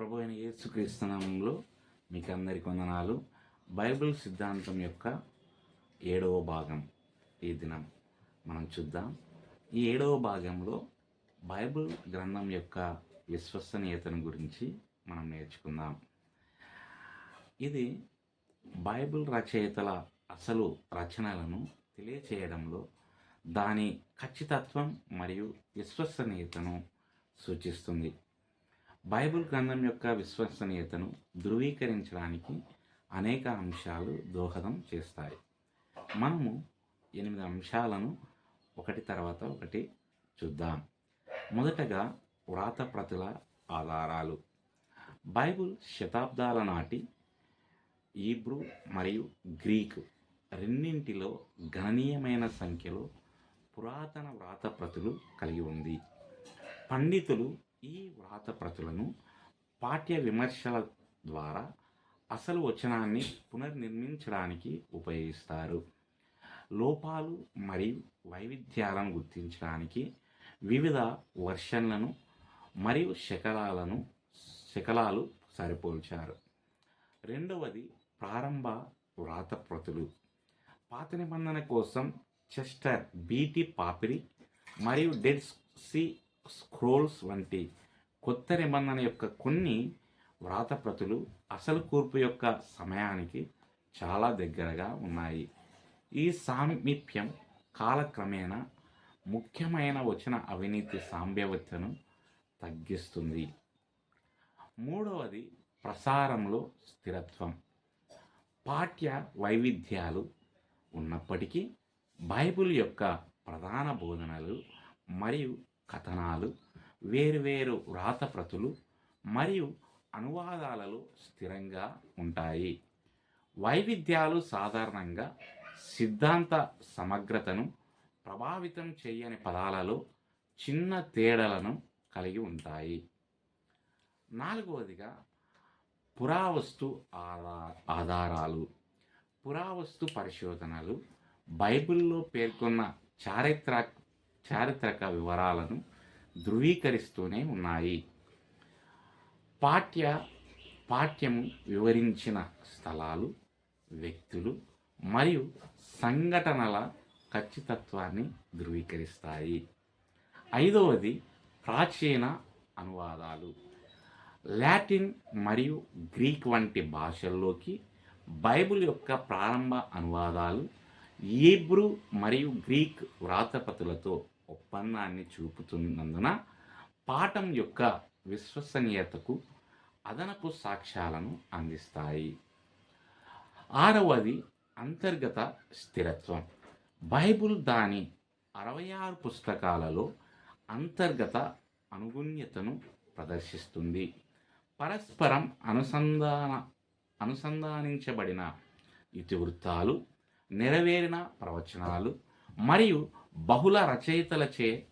ప్రభు అయిన యేసుక్రీస్తునామంలో మీకు అందరికి వందనాలు. బైబిల్ సిద్ధాంతం యొక్క ఏడవ భాగం ఈ దినం మనం చూద్దాం. ఈ ఏడవ భాగంలో బైబిల్ గ్రంథం యొక్క విశ్వసనీయతను గురించి మనం నేర్చుకుందాం. ఇది బైబిల్ రచయితల అసలు రచనలను తెలియచేయడంలో దాని ఖచ్చితత్వం మరియు విశ్వసనీయతను సూచిస్తుంది. బైబిల్ గ్రంథం యొక్క విశ్వసనీయతను ధృవీకరించడానికి అనేక అంశాలు దోహదం చేస్తాయి. మనము ఎనిమిది అంశాలను ఒకటి తర్వాత ఒకటి చూద్దాం. మొదటగా వ్రాతప్రతుల ఆధారాలు. బైబిల్ శతాబ్దాల నాటి ఈబ్రూ మరియు గ్రీక్ రెండింటిలో గణనీయమైన సంఖ్యలో పురాతన వ్రాతప్రతులు కలిగి ఉంది. పండితులు ఈ వ్రాతప్రతులను పాఠ్య విమర్శల ద్వారా అసలు వచనాన్ని పునర్నిర్మించడానికి ఉపయోగిస్తారు. లోపాలు మరియు వైవిధ్యాలను గుర్తించడానికి వివిధ వర్షన్లను మరియు శకలాలను శకలాలు సరిపోల్చారు. రెండవది ప్రారంభ వ్రాతప్రతులు పాత నిబంధన కోసం చెస్టర్ బీటీ పాపిరి మరియు డెడ్ సి స్క్రోల్స్ వంటి కొత్త నిబంధన యొక్క కొన్ని వ్రాతప్రతులు అసలు కూర్పు యొక్క సమయానికి చాలా దగ్గరగా ఉన్నాయి. ఈ సామీప్యం కాలక్రమేణా ముఖ్యమైన వచన అవినీతి సాంభ్యవతను తగ్గిస్తుంది. మూడవది ప్రసారంలో స్థిరత్వం. పాఠ్య వైవిధ్యాలు ఉన్నప్పటికీ బైబిల్ యొక్క ప్రధాన బోధనలు మరియు కథనాలు వేరువేరు వ్రాతప్రతులు మరియు అనువాదాలలో స్థిరంగా ఉంటాయి. వైవిధ్యాలు సాధారణంగా సిద్ధాంత సమగ్రతను ప్రభావితం చేయని పదాలలో చిన్న తేడాలను కలిగి ఉంటాయి. నాలుగవదిగా పురావస్తు ఆధా ఆధారాలు. పురావస్తు పరిశోధనలు బైబిల్లో పేర్కొన్న చారిత్ర చారిత్రక వివరాలను ధృవీకరిస్తూనే ఉన్నాయి. పాఠ్య పాఠ్యము వివరించిన స్థలాలు వ్యక్తులు మరియు సంఘటనల ఖచ్చితత్వాన్ని ధృవీకరిస్తాయి. ఐదవది ప్రాచీన అనువాదాలు. లాటిన్ మరియు గ్రీక్ వంటి భాషల్లోకి బైబిల్ యొక్క ప్రారంభ అనువాదాలు ఈబ్రూ మరియు గ్రీక్ వ్రాతపతులతో ఒప్పందాన్ని చూపుతున్నందున పాఠం యొక్క విశ్వసనీయతకు అదనపు సాక్ష్యాలను అందిస్తాయి. ఆరవది అంతర్గత స్థిరత్వం. బైబిల్ దాని అరవై ఆరు పుస్తకాలలో అంతర్గత అనుగుణ్యతను ప్రదర్శిస్తుంది. పరస్పరం అనుసంధాన అనుసంధానించబడిన ఇతివృత్తాలు నెరవేరిన ప్రవచనాలు మరియు బహుళ రచయితలచే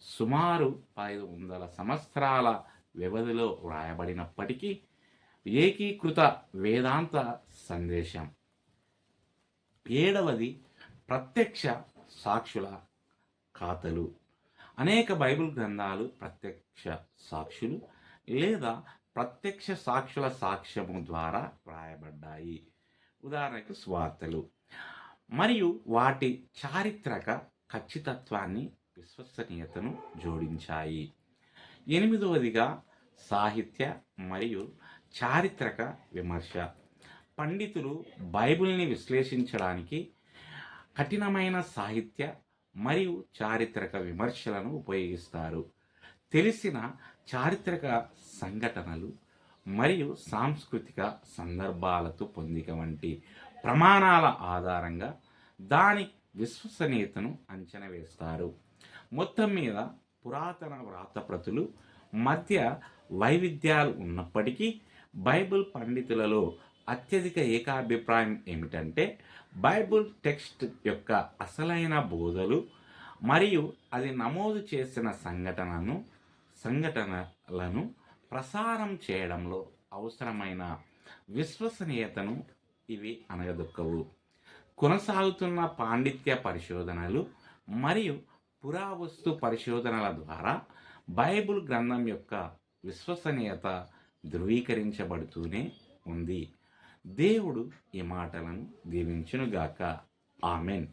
సుమారు ఐదు వందల సంవత్సరాల వ్యవధిలో వ్రాయబడినప్పటికీ ఏకీకృత వేదాంత సందేశం. ఏడవది ప్రత్యక్ష సాక్షుల ఖాతలు అనేక బైబిల్ గ్రంథాలు ప్రత్యక్ష సాక్షులు లేదా ప్రత్యక్ష సాక్షుల సాక్ష్యము ద్వారా వ్రాయబడ్డాయి. ఉదాహరణకు స్వార్తలు. మరియు వాటి చారిత్రక ఖచ్చితత్వాన్ని విశ్వసనీయతను జోడించాయి. ఎనిమిదవదిగా సాహిత్య మరియు చారిత్రక విమర్శ. పండితులు బైబిల్ని విశ్లేషించడానికి కఠినమైన సాహిత్య మరియు చారిత్రక విమర్శలను ఉపయోగిస్తారు. తెలిసిన చారిత్రక సంఘటనలు మరియు సాంస్కృతిక సందర్భాలతో పొందిక వంటి ప్రమాణాల ఆధారంగా దాని విశ్వసనీయతను అంచనా వేస్తారు. మొత్తం మీద పురాతన వ్రాతప్రతులు మధ్య వైవిధ్యాలు ఉన్నప్పటికీ బైబిల్ పండితులలో అత్యధిక ఏకాభిప్రాయం ఏమిటంటే బైబిల్ టెక్స్ట్ యొక్క అసలైన బోధలు మరియు అది నమోదు చేసిన సంఘటనను సంఘటనలను ప్రసారం చేయడంలో అవసరమైన విశ్వసనీయతను ఇవి అనగదొక్కవు. కొనసాగుతున్న పాండిత్య పరిశోధనలు మరియు పురావస్తు పరిశోధనల ద్వారా బైబిల్ గ్రంథం యొక్క విశ్వసనీయత ధృవీకరించబడుతూనే ఉంది. దేవుడు ఈ మాటలను దీవించునుగాక. ఆమెన్.